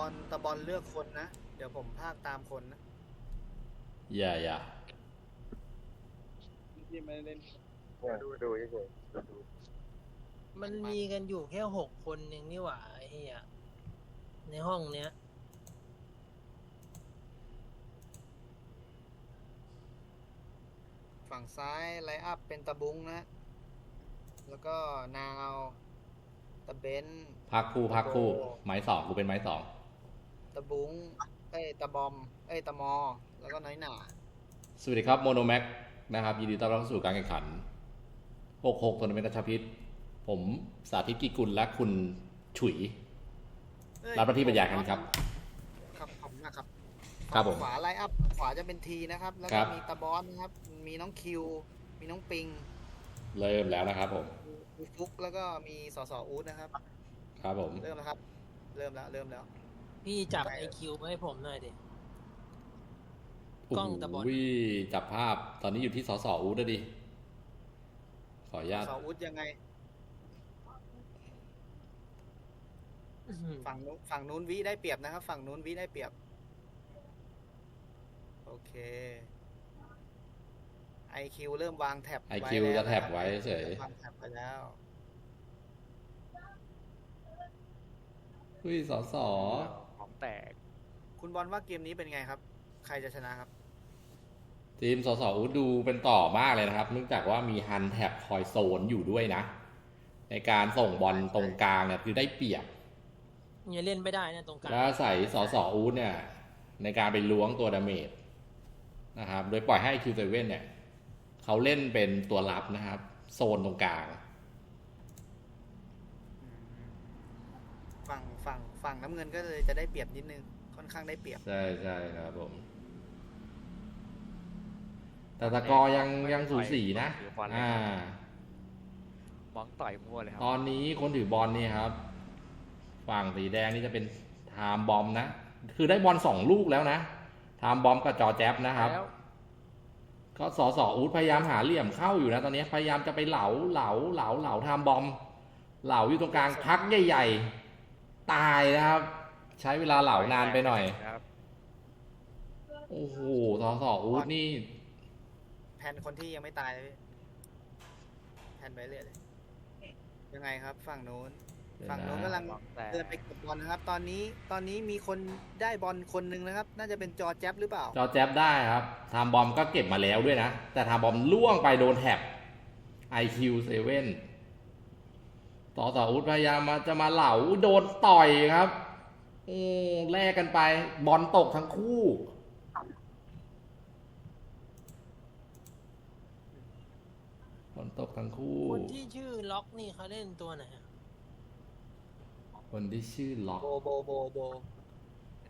บอลตะบอลเลือกคนนะ เดี๋ยวผมพากตามคนนะ อย่าอย่าที่ไม่ได้เล่นดูดูเฉยๆดูมันมีกันอยู่แค่หกคนเองนี่หว่าไอ้เฮียในห้องเนี้ย ฝั่งซ้ายไลอัพเป็นตะบุ้งนะ แล้วก็นาว ตะเบนพักคู่พักคู่ ไม้สองกูเป็นไม้สองตะบุ้งเอ้ยตะบอม เอ้ยตะมอ แล้วก็น้อยหนาสวัสดีครับโมโนแม็กนะครับ ยินดีต้อนรับเข้าสู่การแข่งขัน 66ทัวร์นาเมนต์กระชับพิษ ผมสาธิตกิจกุลและคุณฉุยเอ้ยรับหน้าที่บรรยายกันครับ ครับขอบคุณมากครับครับผม ขวาไลอัพขวาจะเป็นทีนะครับ แล้วครัก็บ มีตะบอสนะครับ มีน้องคิว มีน้องปิงเริ่มแล้วนะครับผม มีฟุกแล้วก็มีสอสออูดนะครับ ครับผม เริ่มแล้วครับ เริ่มแล้วเริ่มแล้ว พี่จับไอคิวมาให้ผมหน่อยดิกล้องตะบอดวิจับภาพ ตอนนี้อยู่ที่สสอูดนะดิ ขออนุญาตสออูดยังไงอื้อหือฝั่งนู้นฝั่งนู้นวิได้เปรียบนะครับ ฝั่งนู้นวิได้เปรียบ โอเคไอคิวเริ่มวางแท็บไอคิวว้จะล้วแท็บนครับไว้เฉยวางแท็บไปแล้ววิสสของ แตกคุณบอลว่าเกมนี้เป็นไงครับ ใครจะชนะครับ ทีมสสอูดดูเป็นต่อมากเลยนะครับ เนื่องจากว่ามีฮันแท็บคอยโซนอยู่ด้วยนะ ในการส่งบอลตรงกลางเนี่ยคือได้เปรียบอย่าเล่นไม่ได้นะตรงกลางแล้วใส่สอสออูดเนี่ย ในการไปล้วงตัวดาเมจนะครับ โดยปล่อยให้คิวเซเว่นเนี่ย เขาเล่นเป็นตัวรับนะครับ โซนตรงกลาง ฝั่งฝั่งฝั่งน้ำเงินก็เลยจะได้เปรียบนิดนึง ค่อนข้างได้เปรียบ ใช่ใช่ครับผม แต่ตะกอร์ยังยังสูสีนะ อ่า มองต่อยมั่วเลยครัตอนนี้คนถือบอลนี่ครับ ฝั่งสีแดงนี่จะเป็นไทม์บอมนะ คือได้บอลสองลูกแล้วนะไทม์บอมกับจอแจ๊บนะครับ แล้วก็สอสออูดพยายามหาเหลี่ยมเข้าอยู่นะตอนนี้พยายามจะไปเหลาเหลาเหลาเหลาไทม์บอม เหลาอยู่ตรงกลางพักใหญ่ ๆ ตายนะครับ ใช้เวลาเหลานานไปหน่อยครับโอ้โหสอสออูดนี่ แผนคนที่ยังไม่ตายเลยพี่แผนไปเรื่อยเลยยังไงครับ ฝั่งนู้น ฝั่งนู้นกำลังมองแตกเดินไปเก็บบอลนะครับ ตอนนี้ตอนนี้มีคนได้บอลคนหนึ่งนะครับ น่าจะเป็นจอแจ๊บหรือเปล่า จอแจ๊บได้ครับไทม์บอมก็เก็บมาแล้วด้วยนะ แต่ไทม์บอมล่วงไปโดนแท็บ IQ7 ต่อต่ออุดพยายามมาจะมาเหลาโดนต่อยครับโอ้แลกกันไป บอลตกทั้งคู่ บอลตกทั้งคู่ คนที่ชื่อล็อกนี่เขาเล่นตัวไหนอะคนที่ชื่อล็อก โบโบโบโบ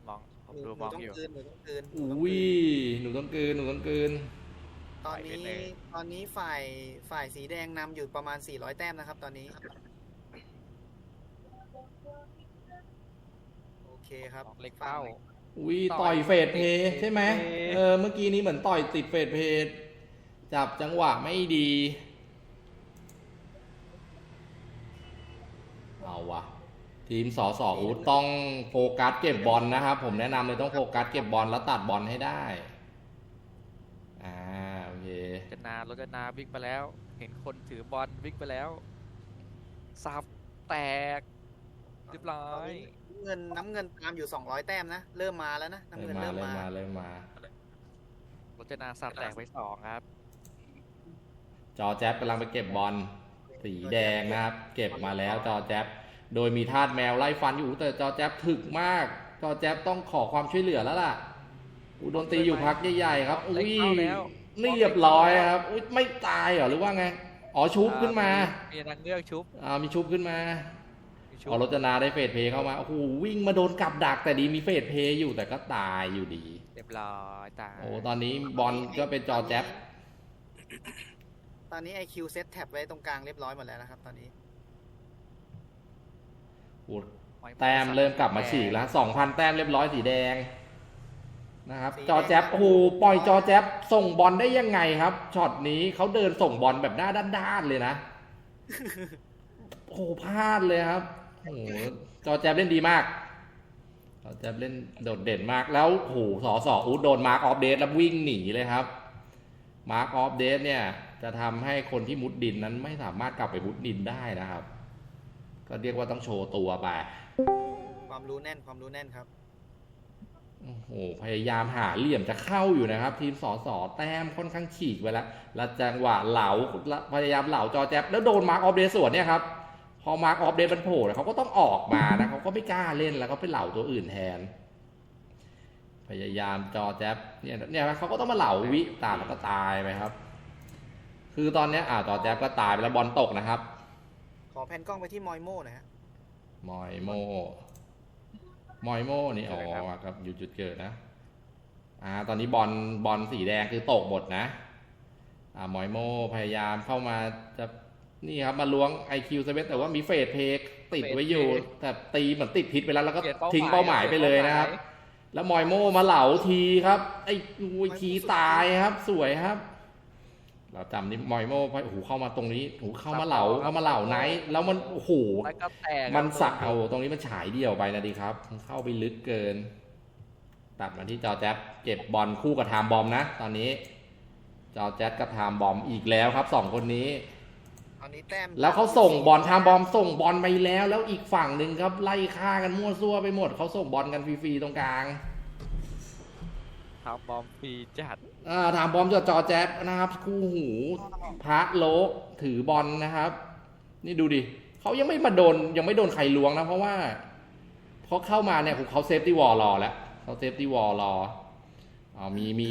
มองผมหนูดูหมนูองต้องอยู่คืนหนูต้องคืนหนูอุ้ต้องคืย นหนูต้องกลืน หนูต้องกลืน ตอนไปนี้เลยตอนนี้ฝ่ายฝ่ายสีแดงนำอยู่ประมาณ 400 แต้มนะครับ ตอนนี้ โอ เคครับเล็กเป้า อุ้ยต่ต่ออยยเฟดเพย์ใช่ไหมเฟดเออเมื่อกี้นี้เหมือนต่อยติดเฟดเพย์จับจังหวะไม่ดี เอาวะทีมสอสออูดต้องโฟกัสเก็บบอลนะครับ ผมแนะนำเลยต้องโฟกัสเก็บบอลแล้วตัดบอลให้ได้ อ่าโอเคจะนารถจะนาวิ่งไปแล้ว เห็นคนถือบอลวิ่งไปแล้วสับแตก เรียบร้อยเงินน้ำเงินตามอยู่200แต้มนะ เริ่มมาแล้วนะ น้ำเริ่เงิมนมาเริ่มเริ่มมามาเริ่มมารถจะนาสับแตกไปสองครับ จอแจ๊บกำลังไปเก็บบอลสีแดงนะครับ เก็บมาแล้วจอแจ๊บโดยมีทาสแมวไล่ฟันอยู่แต่จอแจ๊บถึกมาก จอแจ๊บต้องขอความช่วยเหลือแล้วล่ะอุดนตรีอยู่พักใหญ่ๆครับอุ้ยเข้าแล้วนี่เรียบร้อยครับอุ้ยไม่ตายเหรอหรือว่าไงอ๋อชุบขึ้นมา มีนางเงือกชุบอ่ามีชุบขึ้นมา มีชุบอ๋อรจนาได้เฟดเพย์เข้ามาโอ้โหวิ่งมาโดนกับดัก แต่ดีมีเฟดเพย์อยู่แต่ก็ตายอยู่ดี เรียบร้อยตายโอ้ตอนนี้บอลก็เป็นจอแจ๊บตอนนี้ IQ เซตแท็บไว้ตรงกลางเรียบร้อยหมดแล้วนะครับ ตอนนี้โอ้แต้มเริ่มกลับมาฉีกแล้วสองพันแต้มเรียบร้อยสีแดงนะครับสีแดงจอแจ๊บโอ้โหปล่อยจอแจ๊บส่งบอลได้ยังไงครับช็อตนี้เขาเดินส่งบอลแบบหน้าด้านๆเลยนะโอ้โหพลาดเลยครับ โอ้โหจอแจ๊บเล่นดีมากจอแจ๊บเล่นโดดเด่นมาก แล้วโอ้โหสอสออูดโดนมาร์กออฟเดตแล้ววิ่งหนีเลยครับ มาร์กออฟเดตเนี่ย จะทำให้คนที่มุดดินนั้นไม่สามารถกลับไปมุดดินได้นะครับ ก็เรียกว่าต้องโชว์ตัวไป ความรู้แน่นความรู้แน่นครับ โอ้โห พยายามหาเหลี่ยมจะเข้าอยู่นะครับ ทีมสอสอแต้มค่อนข้างฉีกไปแล้ว แล้วจังหวะเหลาพยายามเหลาจอแจ๊บแล้วโดนมาร์กออฟเดสวนเนี่ยครับ พอมาร์กออฟเดสมันโผล่เนี่ยเขาก็ต้องออกมานะเขาก็ไม่กล้าเล่นแล้วก็ไปเหลาตัวอื่นแทน พยายามจอแจ๊บเนี่ยเนี่ยเขาก็ต้องมาเหลาวิตามแล้วก็ตายไปครับ คือตอนเนี้ยอ่าจอแจ๊บก็ตายไปแล้วบอลตกนะครับ ขอแผ่นกล้องไปที่มอยโม่หนะฮะมอยโมมอยโมนี่อ๋อครับอยู่จุดเกิดนะ อ่า ตอนนี้บอลบอลสีแดงคือตกหมดนะ อ่ามอยโมพยายามเข้ามาจะ นี่ครับมาล้วง IQ เซเว่นแต่ว่ามีเฟสเพกติดไว้อยู่ แต่ตีเหมือนติดพิษไปแล้วแล้วก็เปลี่ยนเป้าทิ้งเป้าหมายไปเลยนะครับ แล้วมอยโมมาเหลาทีครับ ไอ้อุ้ยทีตายครับ สวยครับ เราจำนี่มอยโมไปโอ้โหเข้ามาตรงนี้โอ้โหเข้ามาเหลาเข้ามาเหลาไนท์แล้วมันโอ้โหแล้วก็แตกมันสักครับเอาตรงนี้มันฉายเดี่ยวไปนะดีครับมันเข้าไปลึกเกิน ตัดมาที่จอแจ๊บเก็บบอลคู่กับไทม์บอมนะ ตอนนี้ จอแจ๊บกับไทม์บอมอีกแล้วครับสองคนนี้ตอนนี้ แต้มแล้วเขาส่งบอลไทม์บอมส่งบอลไปแล้ว แล้วอีกฝั่งหนึ่งครับ ไล่ฆ่ากันมั่วซั่วไปหมดเขาส่งบอลกันฟรีๆตรงกลางทำบอมฟรีจัดอ่าไทม์บอมกับจอแจ๊บนะครับ คู่หูพระโลกถือบอลนะครับ นี่ดูดิเขายังไม่มาโดนยังไม่โดนใครล้วงนะ เพราะว่าเขาเข้ามาเนี่ยเขาเซฟตี้วอลรอแล้วเขาเซฟตี้วอลรออ๋อมีมี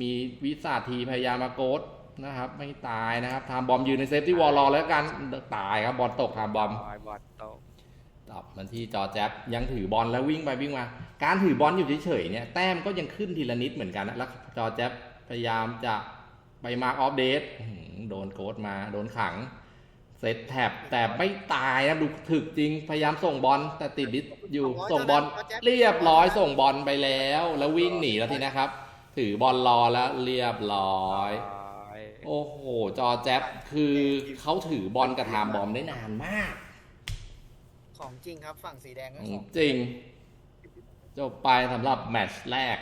มีวิสาทีพยายามมาโกด นะครับ ไม่ตายนะครับไทม์บอมยืนในเซฟตี้วอลรอแล้วกันตายครับบอลตกไทม์บอมบอยบอลโตกตอบมันที่จอแจ๊บยังถือบอลแล้ววิ่งไปวิ่งมา การถือบอลอยู่เฉยๆเนี่ยแต้มก็ยังขึ้นทีละนิดเหมือนกันนะแล้วจอแจ๊บพยายามจะไปมาร์กออฟเดตโดนโค้ดมาโดนขังเซตแท็บแต่ไม่ตายนะดูถึกจริงพยายามส่งบอลแต่ติดดิสอยู่ส่งบอลเรียบร้อยส่งบอลไปแล้ว แล้ววิ่งหนีแล้วทีนะครับ ถือบอลรอแล้วเรียบร้อยบอย โอ้โห จอแจ๊บคือเขาถือบอลกับไทม์บอมได้นานมาก ของจริงครับฝั่งสีแดงก็อืขมองจริง จบไปสำหรับแมตช์แรก